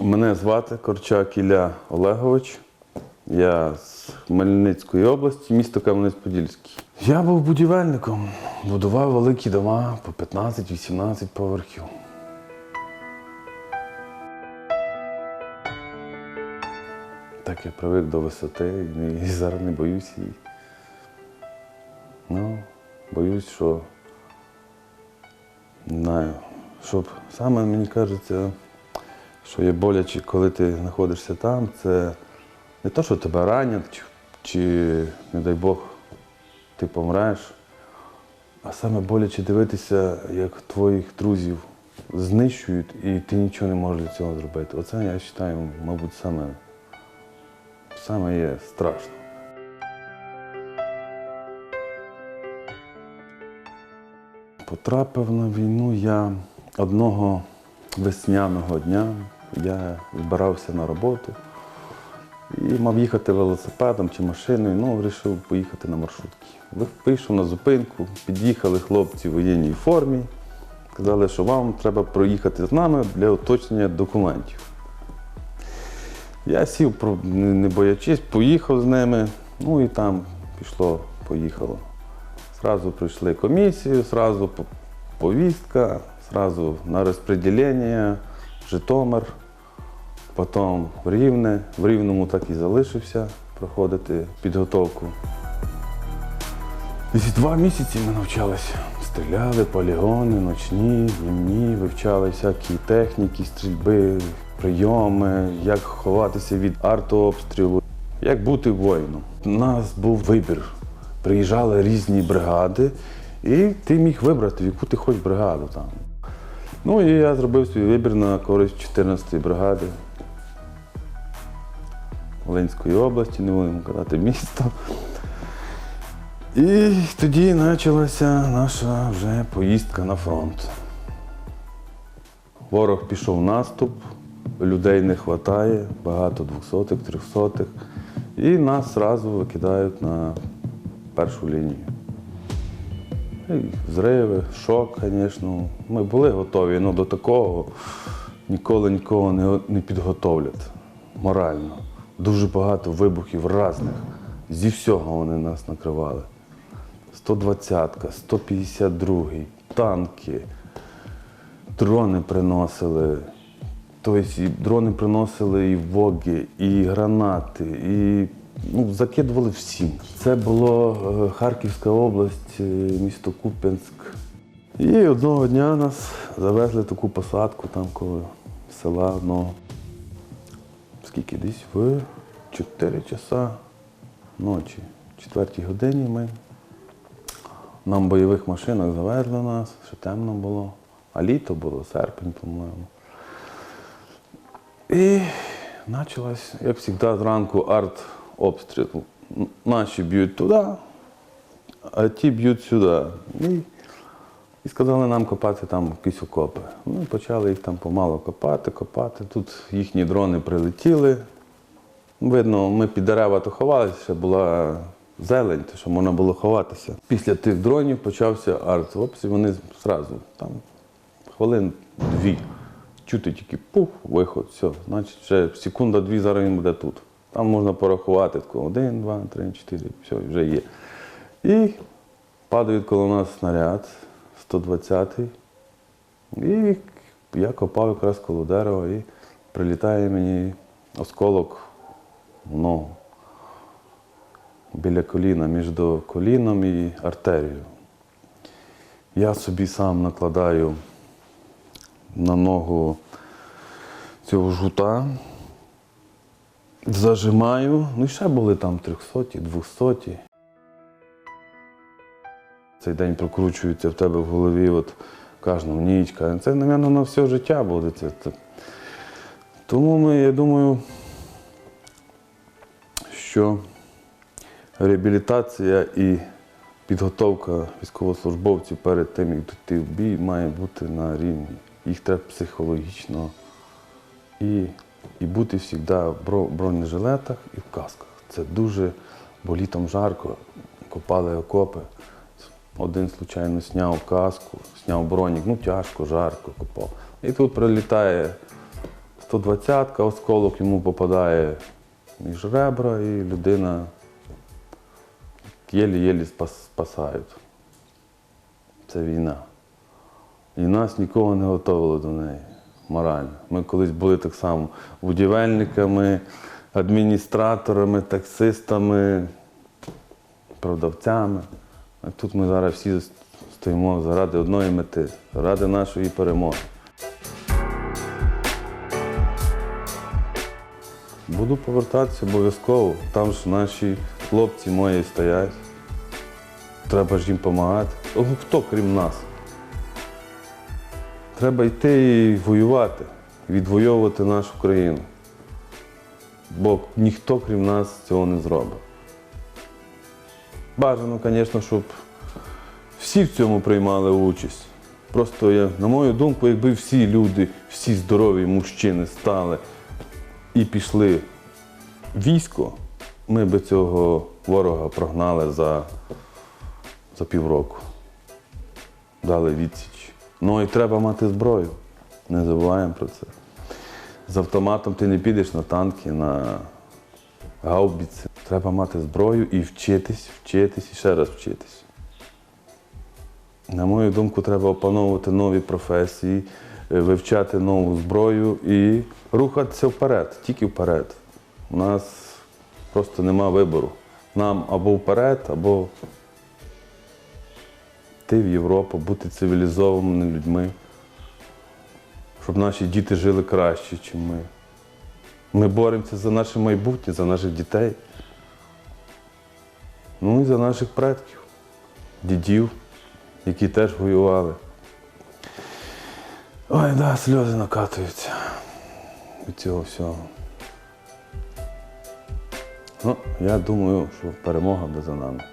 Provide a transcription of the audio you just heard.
Мене звати Корчак Ілля Олегович. Я з Хмельницької області, місто Кам'янець-Подільський. Я був будівельником, будував великі дома по 15-18 поверхів. Так я привик до висоти і зараз не боюсь її. Ну, боюсь, що не знаю, щоб саме мені кажеться, що є боляче, коли ти знаходишся там, це не те, що тебе ранять, чи, не дай Бог, ти помреш, а саме боляче дивитися, як твоїх друзів знищують, і ти нічого не можеш для цього зробити. Оце я вважаю, мабуть, саме, саме є страшно. Потрапив на війну я одного весняного дня. Я збирався на роботу і мав їхати велосипедом чи машиною, ну вирішив поїхати на маршрутки. Ви- Вийшов на зупинку, під'їхали хлопці в воєнній формі, сказали, що вам треба проїхати з нами для уточнення документів. Я сів, не не боячись, поїхав з ними, ну і там пішло, поїхало. Сразу прийшли комісію, сразу повістка, сразу на розподілення, Житомир, потім в Рівне. В Рівному так і залишився проходити підготовку. Десь два місяці ми навчалися. Стріляли, полігони, ночні, днівні, вивчали всякі техніки, стрільби, прийоми, як ховатися від артообстрілу, як бути воїном. У нас був вибір. Приїжджали різні бригади, і ти міг вибрати, в яку ти хочеш бригаду там. Ну і я зробив свій вибір на користь 14-ї бригади Волинської області, не будемо казати місто. І тоді почалася наша вже поїздка на фронт. Ворог пішов в наступ, людей не вистачає, багато двохсотих, трьохсотих. І нас одразу викидають на першу лінію. І Зриви, шок, звісно. Ми були готові, але до такого ніколи нікого не, не підготовлять морально. Дуже багато вибухів різних. Зі всього вони нас накривали. 120-ка, 152-й, танки, дрони приносили. Тобто дрони приносили і воги, і гранати, і ну, закидували всім. Це було е, Харківська область, е, місто Куп'янськ. І одного дня нас завезли таку посадку там коло села одного. Скільки десь в 4 часа ночі, в 4 годині ми нам бойових машинах завезли нас, ще темно було, а літо було, серпень, по-моєму. І почалось, як завжди, зранку арт-обстріл. Н- Наші б'ють туди, а ті б'ють сюди. І, сказали нам копати там якісь окопи. Ну, почали їх там помало копати, копати. Тут їхні дрони прилетіли. Видно, ми під дерева то ховалися, була зелень, то що можна було ховатися. Після тих дронів почався арт-обстріл, вони зразу там хвилин дві. Чути тільки пух, виход, все. Значить, ще секунда-дві зараз він буде тут. Там можна порахувати тако, один, два, три, чотири, все, вже є. І падає коло нас снаряд 120-й. І я копав якраз коло дерева і прилітає мені осколок в ногу. Біля коліна, між коліном і артерією. Я собі сам накладаю на ногу цього жгута, зажимаю. Ну і ще були там 300, 200. Цей день прокручується в тебе в голові от кожну ніч. Це, мабуть, на все життя буде. Це, це. Тому ми, я думаю, що реабілітація і підготовка військовослужбовців перед тим, як йти в бій, має бути на рівні. Їх треба психологічно і, і бути завжди в бронежилетах і в касках. Це дуже, бо літом жарко, копали окопи. Один, случайно, зняв каску, зняв бронік, ну тяжко, жарко копав. І тут прилітає 120-ка, осколок йому попадає між ребра, і людина єлі-єлі спасають. Це війна. І нас нікого не готували до неї морально. Ми колись були так само будівельниками, адміністраторами, таксистами, продавцями. А тут ми зараз всі стоїмо заради одної мети, заради нашої перемоги. Буду повертатися обов'язково. Там ж наші хлопці мої стоять. Треба ж їм допомагати. Хто крім нас? Треба йти і воювати, відвоювати нашу країну. Бо ніхто крім нас цього не зробить. Бажано, звісно, щоб всі в цьому приймали участь. Просто, я, на мою думку, якби всі люди, всі здорові мужчини стали і пішли в військо, ми би цього ворога прогнали за, за півроку. Дали відсіч. Ну і треба мати зброю. Не забуваємо про це. З автоматом ти не підеш на танки, на гаубіці. Треба мати зброю і вчитись, вчитись і ще раз вчитись. На мою думку, треба опановувати нові професії, е, вивчати нову зброю і рухатися вперед, тільки вперед. У нас просто нема вибору. Нам або вперед, або йти в Європу, бути цивілізованими людьми, щоб наші діти жили краще, ніж ми. Ми боремося за наше майбутнє, за наших дітей. Ну і за наших предків, дідів, які теж воювали. Ой, да, сльози накатуються від цього всього. Ну, я думаю, що перемога буде за нами.